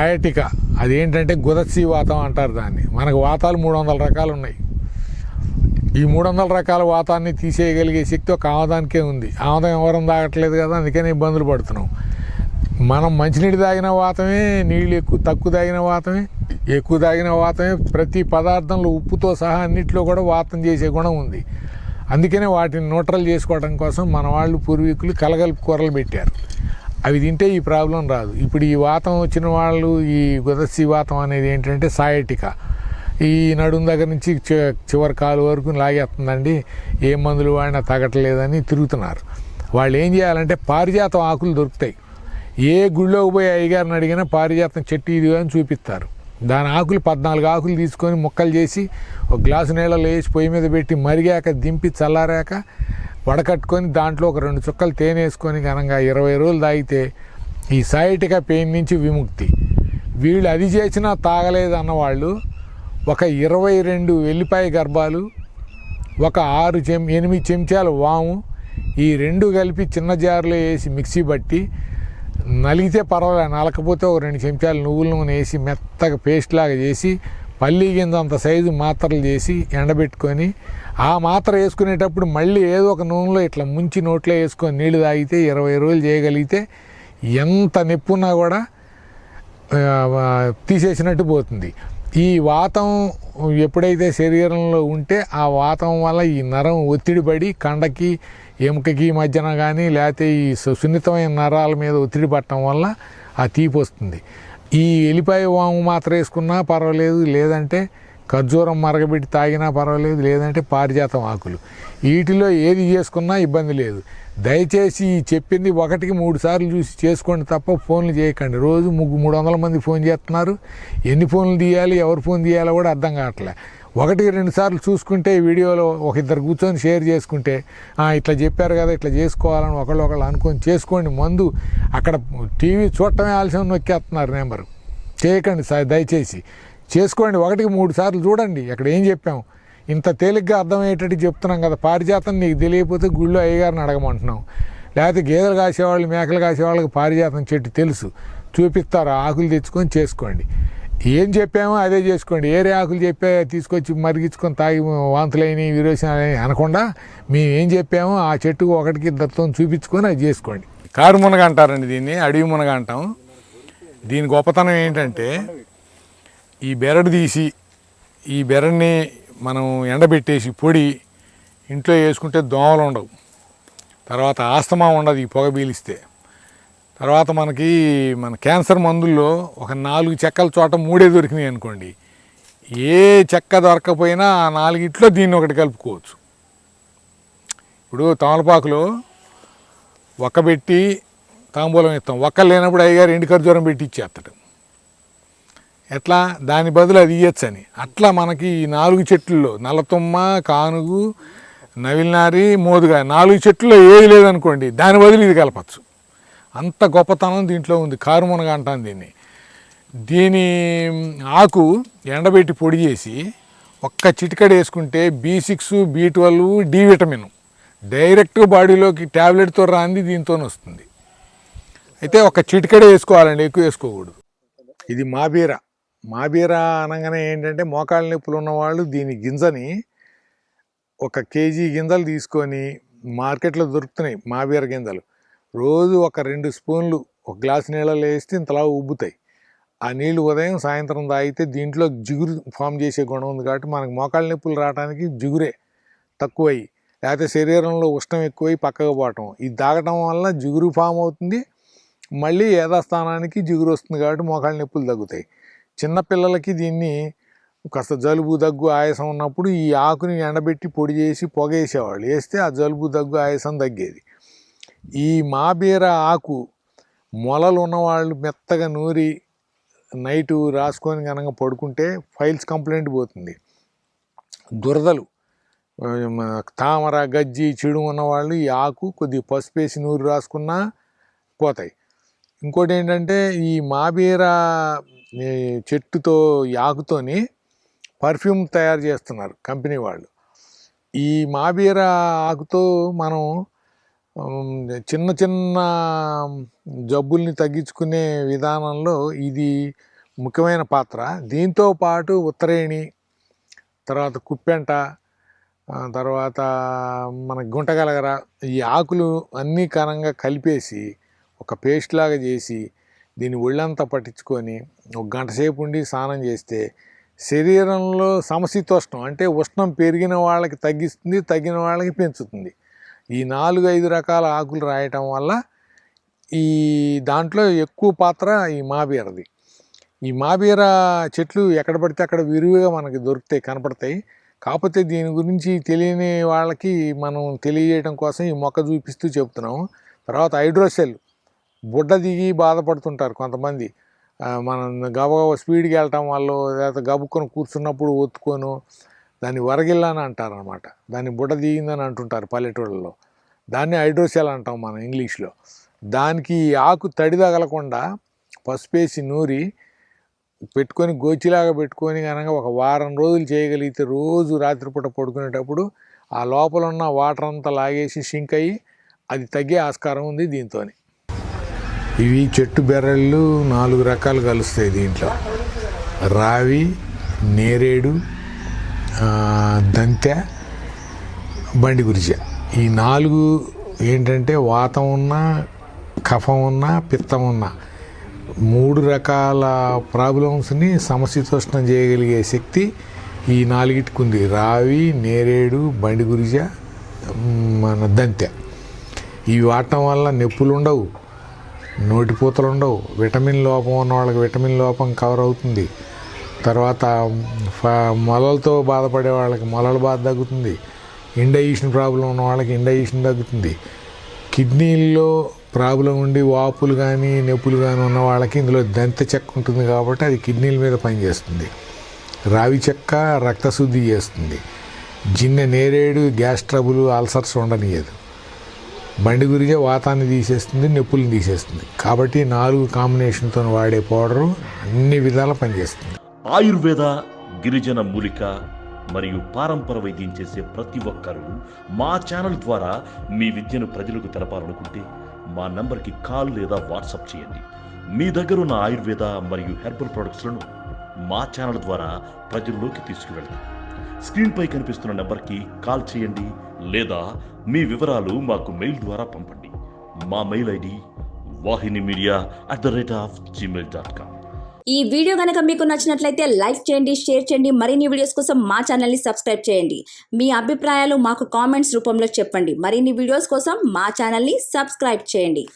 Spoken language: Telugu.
బయాటిక అదేంటంటే గుదసి వాతం అంటారు దాన్ని. మనకు వాతాలు మూడు వందల రకాలు ఉన్నాయి ఈ మూడు వందల రకాల వాతాన్ని తీసేయగలిగే శక్తి ఒక ఆమదానికే ఉంది. ఆమదం ఎవరం తాగట్లేదు కదా అందుకనే ఇబ్బందులు పడుతున్నాం. మనం మంచినీళ్ళు తాగిన వాతమే నీళ్ళు ఎక్కువ తక్కువ తాగిన వాతమే ఎక్కువ తాగిన వాతమే ప్రతి పదార్థంలో ఉప్పుతో సహా అన్నిట్లో కూడా వాతం చేసే గుణం ఉంది. అందుకనే వాటిని న్యూట్రల్ చేసుకోవడం కోసం మన వాళ్ళు పూర్వీకులు కలగలుపు కూరలు పెట్టారు. అవి తింటే ఈ ప్రాబ్లం రాదు. ఇప్పుడు ఈ వాతం వచ్చిన వాళ్ళు ఈ గుదస్సి వాతం అనేది ఏంటంటే సాయటిక. ఈ నడుం దగ్గర నుంచి చి- చివరి కాలు వరకు లాగేస్తుందండి. ఏ మందులు వాడినా తగ్గట్లేదని తిరుగుతున్నారు. వాళ్ళు ఏం చేయాలంటే పారిజాతం ఆకులు దొరుకుతాయి. ఏ గుళ్ళోకి పోయి అయ్యగారిని అడిగినా పారిజాతం చెట్టు ఇది అని చూపిస్తారు. దాని ఆకులు పద్నాలుగు ఆకులు తీసుకొని ముక్కలు చేసి ఒక గ్లాసు నీళ్ళలో వేసి పొయ్యి మీద పెట్టి మరిగాక దింపి చల్లారాక వడకట్టుకొని దాంట్లో ఒక రెండు చుక్కలు తేనె వేసుకొని ఘనంగా ఇరవై రోజులు తాగితే ఈ సైటిక పెయిన్ నుంచి విముక్తి. వీళ్ళు అది చేసినా తాగలేదు అన్నవాళ్ళు ఒక ఇరవై రెండు వెల్లిపాయ గర్భాలు ఒక ఆరు చెం ఎనిమిది చెంచాలు వాము ఈ రెండు కలిపి చిన్న జారులో వేసి మిక్సీ బట్టి నలిగితే పర్వాలేదు నలకపోతే ఒక రెండు చెంచాలు నువ్వుల నూనె వేసి మెత్తగా పేస్ట్ లాగా చేసి పల్లి గింజ అంత సైజు మాత్రలు చేసి ఎండబెట్టుకొని ఆ మాత్ర వేసుకునేటప్పుడు మళ్ళీ ఏదో ఒక నూనెలో ఇట్లా ముంచి నోట్లో వేసుకొని నీళ్ళు తాగితే ఇరవై రోజులు చేయగలిగితే ఎంత నొప్పున్నా కూడా తీసేసినట్టు పోతుంది. ఈ వాతం ఎప్పుడైతే శరీరంలో ఉంటే ఆ వాతం వల్ల ఈ నరం ఒత్తిడి పడి కండకి ఎముకకి మధ్యన కానీ లేకపోతే ఈ సు- సున్నితమైన నరాల మీద ఒత్తిడి పట్టడం వల్ల ఆ తీపి వస్తుంది ఈ ఎలిపాయ వాము మాత్రం వేసుకున్నా పర్వాలేదు లేదంటే ఖర్జూరం మరగబెట్టి తాగినా పర్వాలేదు లేదంటే పారిజాతం ఆకులు. వీటిలో ఏది చేసుకున్నా ఇబ్బంది లేదు. దయచేసి చెప్పింది ఒకటికి మూడు సార్లు చూసి చేసుకోండి తప్ప ఫోన్లు చేయకండి. రోజు ముగ్గు మూడు వందల మంది ఫోన్ చేస్తున్నారు. ఎన్ని ఫోన్లు తీయాలి ఎవరు ఫోన్ తీయాలో కూడా అర్థం కావట్లే. ఒకటికి రెండు సార్లు చూసుకుంటే ఈ వీడియోలో ఒక ఇద్దరు కూర్చొని షేర్ చేసుకుంటే ఇట్లా చెప్పారు కదా ఇట్లా చేసుకోవాలని ఒకళ్ళు ఒకళ్ళు అనుకొని చేసుకోండి. మందు అక్కడ టీవీ చూడటమే ఆలస్యం నొక్కేస్తున్నారు నెంబరు. చేయకండి సార్ దయచేసి. చేసుకోండి ఒకటికి మూడు సార్లు చూడండి అక్కడ ఏం చెప్పాము ఇంత తేలిగ్గా అర్థమయ్యేటట్టు చెప్తున్నాం కదా పారిజాతం నీకు తెలియకపోతే గుళ్ళో అయ్యగారిని అడగమంటున్నాం. లేకపోతే గేదెలు కాసేవాళ్ళు మేకలు కాసేవాళ్ళకి పారిజాతం చెట్టు తెలుసు. చూపిస్తారు ఆకులు తెచ్చుకొని చేసుకోండి. ఏం చెప్పామో అదే చేసుకోండి. ఏరే ఆకులు చెప్పా తీసుకొచ్చి మరిగించుకొని తాగి వాంతులైన విరోచనాలని అనకుండా మేము ఏం చెప్పామో ఆ చెట్టు ఒకటికి ఇద్దరితో చూపించుకొని అది చేసుకోండి. కారు మునగ అంటారండి దీన్ని అడవి మునగ అంటాం. దీని గొప్పతనం ఏంటంటే ఈ బెరడు తీసి ఈ బెరడ్ని మనం ఎండబెట్టేసి పొడి ఇంట్లో వేసుకుంటే దోమలు ఉండవు. తర్వాత ఆస్తమా ఉండదు ఈ పొగ పీలిస్తే. తర్వాత మనకి మన క్యాన్సర్ మందుల్లో ఒక నాలుగు చెక్కల చోట మూడే దొరికినాయి అనుకోండి. ఏ చెక్క దొరకకపోయినా ఆ నాలుగిట్లో దీన్ని ఒకటి కలుపుకోవచ్చు. ఇప్పుడు తమలపాకులో ఒక్కబెట్టి తాంబూలం ఇస్తాం. ఒక్క లేనప్పుడు అయ్యగారు ఎండు ఖర్జూరం పెట్టి ఇచ్చేస్తాడు. ఎట్లా? దాని బదులు అది ఇయ్యొచ్చని. అట్లా మనకి ఈ నాలుగు చెట్లలో నల్లతుమ్మ కానుగు నవిలినారి మోదుగా నాలుగు చెట్లలో ఏది లేదనుకోండి దాని బదులు ఇది కలపచ్చు. అంత గొప్పతనం దీంట్లో ఉంది. కారుమునగ అంటాను దీన్ని. దీని ఆకు ఎండబెట్టి పొడి చేసి ఒక్క చిటికడ వేసుకుంటే B six B twelve D vitamin direct బాడీలోకి ట్యాబ్లెట్తో రాంది దీంతో వస్తుంది. అయితే ఒక చిటికడే వేసుకోవాలండి ఎక్కువ వేసుకోకూడదు. ఇది మా బీరా. మాబీరా అనగానే ఏంటంటే మోకాళ్ళ నొప్పులు ఉన్నవాళ్ళు దీని గింజని ఒక కేజీ గింజలు తీసుకొని మార్కెట్లో దొరుకుతున్నాయి మాబీర గింజలు. రోజు ఒక రెండు స్పూన్లు ఒక గ్లాస్ నీళ్ళలో వేస్తే ఇంతలా ఉబ్బుతాయి. ఆ నీళ్ళు ఉదయం సాయంత్రం తాగితే దీంట్లో జిగురు ఫామ్ చేసే గుణం ఉంది కాబట్టి మనకు మోకాళ్ళ నొప్పులు రావడానికి జిగురే తక్కువయ్యి. లేకపోతే శరీరంలో ఉష్ణం ఎక్కువై పక్కకు పోవటం. ఇది తాగటం వల్ల జిగురు ఫామ్ అవుతుంది. మళ్ళీ యథాస్థానానికి జిగురు వస్తుంది కాబట్టి మోకాళ్ళ నొప్పులు తగ్గుతాయి. చిన్నపిల్లలకి దీన్ని కాస్త జలుబు దగ్గు ఆయాసం ఉన్నప్పుడు ఈ ఆకుని ఎండబెట్టి పొడి చేసి పొగేసేవాళ్ళు. వేస్తే ఆ జలుబు దగ్గు ఆయాసం తగ్గేది. ఈ మాబీర ఆకు మొలలు ఉన్నవాళ్ళు మెత్తగా నూరి నైటు రాసుకొని కనుక పడుకుంటే ఫైల్స్ కంప్లైంట్ పోతుంది. దురదలు. తామర గజ్జి చెడు ఉన్నవాళ్ళు ఈ ఆకు కొద్దిగా పసుపు వేసి నూరు రాసుకున్నా పోతాయి. ఇంకోటి ఏంటంటే ఈ మాబీర చెట్టుతో ఆకుతోని పర్ఫ్యూమ్ తయారు చేస్తున్నారు కంపెనీ వాళ్ళు. ఈ మాబీర ఆకుతో మనం చిన్న చిన్న జబ్బుల్ని తగ్గించుకునే విధానంలో ఇది ముఖ్యమైన పాత్ర. దీంతో పాటు ఉత్తరేణి తర్వాత కుప్పెంట తర్వాత మన గుంటగలగర ఈ ఆకులు అన్నీ కనంగా కలిపేసి ఒక పేస్ట్ లాగా చేసి దీన్ని ఒళ్ళంతా పట్టించుకొని ఒక గంట సేపు ఉండి స్నానం చేస్తే శరీరంలో సమశీతోష్ణం అంటే ఉష్ణం పెరిగిన వాళ్ళకి తగ్గిస్తుంది తగ్గిన వాళ్ళకి పెంచుతుంది. ఈ నాలుగు ఐదు రకాల ఆకులు రాయటం వల్ల ఈ దాంట్లో ఎక్కువ పాత్ర ఈ మాబీరది. ఈ మాబీర చెట్లు ఎక్కడ పడితే అక్కడ విరివిగా మనకి దొరుకుతాయి కనపడతాయి. కాకపోతే దీని గురించి తెలియని వాళ్ళకి మనం తెలియజేయడం కోసం ఈ మొక్క చూపిస్తూ చెప్తున్నాం తర్వాత హైడ్రోసెల్. బుడ్డ దిగి బాధపడుతుంటారు కొంతమంది. మనం గబగబ స్పీడ్కి వెళ్ళటం వాళ్ళు లేకపోతే గబుక్కొని కూర్చున్నప్పుడు ఒత్తుకొని దాన్ని వరగిల్లని అంటారు అనమాట దాన్ని బుడ్డ దిగిందని అంటుంటారు పల్లెటూళ్ళలో. దాన్ని హైడ్రోసెల్ అంటాం మనం ఇంగ్లీష్లో. దానికి ఆకు తడి తగలకుండా పసుపేసి నూరి పెట్టుకొని గోచిలాగా పెట్టుకొని కనుక ఒక వారం రోజులు చేయగలిగితే రోజు రాత్రిపూట పడుకునేటప్పుడు ఆ లోపల ఉన్న వాటర్ అంతా లాగేసి షింక్ అయ్యి అది తగ్గే ఆస్కారం ఉంది దీంతో ఇవి చెట్టు బెర్రళ్ళు నాలుగు రకాలు కలుస్తాయి దీంట్లో. రావి నేరేడు ఆ, దంతె బండి గురిజ. ఈ నాలుగు ఏంటంటే వాతం ఉన్న కఫం ఉన్న పిత్తం ఉన్నా. మూడు రకాల ప్రాబ్లమ్స్ని సమశీతోష్ణం చేయగలిగే శక్తి ఈ నాలుగిటికి ఉంది. రావి నేరేడు బండి గురిజ మన దంతె ఇవి వాడటం వల్ల నొప్పులు ఉండవు నోటిపూతలు ఉండవు. విటమిన్ లోపం ఉన్న వాళ్ళకి విటమిన్ లోపం కవర్ అవుతుంది. తర్వాత ఫ- మొలలతో బాధపడే వాళ్ళకి మొలల బాధ తగ్గుతుంది. ఇండైజేషన్ ప్రాబ్లం ఉన్న వాళ్ళకి ఇండైజేషన్ తగ్గుతుంది. కిడ్నీల్లో ప్రాబ్లం ఉండి వాపులు కానీ నొప్పులు కానీ ఉన్న వాళ్ళకి ఇందులో దంత చెక్క ఉంటుంది కాబట్టి అది కిడ్నీల మీద పనిచేస్తుంది. రావి చెక్క రక్తశుద్ధి చేస్తుంది. జిన్నె నేరేడు గ్యాస్ ట్రబుల్ అల్సర్స్ ఉండనియదు. బండి గురిగే వాతాన్ని తీసేస్తుంది నొప్పులను తీసేస్తుంది. కాబట్టి నాలుగు కాంబినేషన్తో వాడే పౌడరు అన్ని విధాల పనిచేస్తుంది. ఆయుర్వేద గిరిజన మూలిక మరియు పారంపర వైద్యం చేసే ప్రతి ఒక్కరూ మా ఛానల్ ద్వారా మీ విద్యను ప్రజలకు తెలపాలనుకుంటే మా నంబర్కి కాల్ లేదా వాట్సాప్ చేయండి. మీ దగ్గర ఉన్న ఆయుర్వేద మరియు హెర్బల్ ప్రొడక్ట్స్లను మా ఛానల్ ద్వారా ప్రజల్లోకి తీసుకువెళ్తాం. స్క్రీన్పై కనిపిస్తున్న నెంబర్కి కాల్ చేయండి. లేదా మీ వివరాలు మాకు మెయిల్ ద్వారా పంపండి. మా mail ID Vahini media at the rate of gmail dot com ఈ వీడియో కనుక మీకు నచ్చినట్లయితే లైక్ చేయండి షేర్ చేయండి మరిన్ని వీడియోస్ కోసం మా ఛానల్ని సబ్స్క్రైబ్ చేయండి. మీ అభిప్రాయాలు మాకు కామెంట్స్ రూపంలో చెప్పండి. మరిన్ని వీడియోస్ కోసం మా ఛానల్ని సబ్స్క్రైబ్ చేయండి.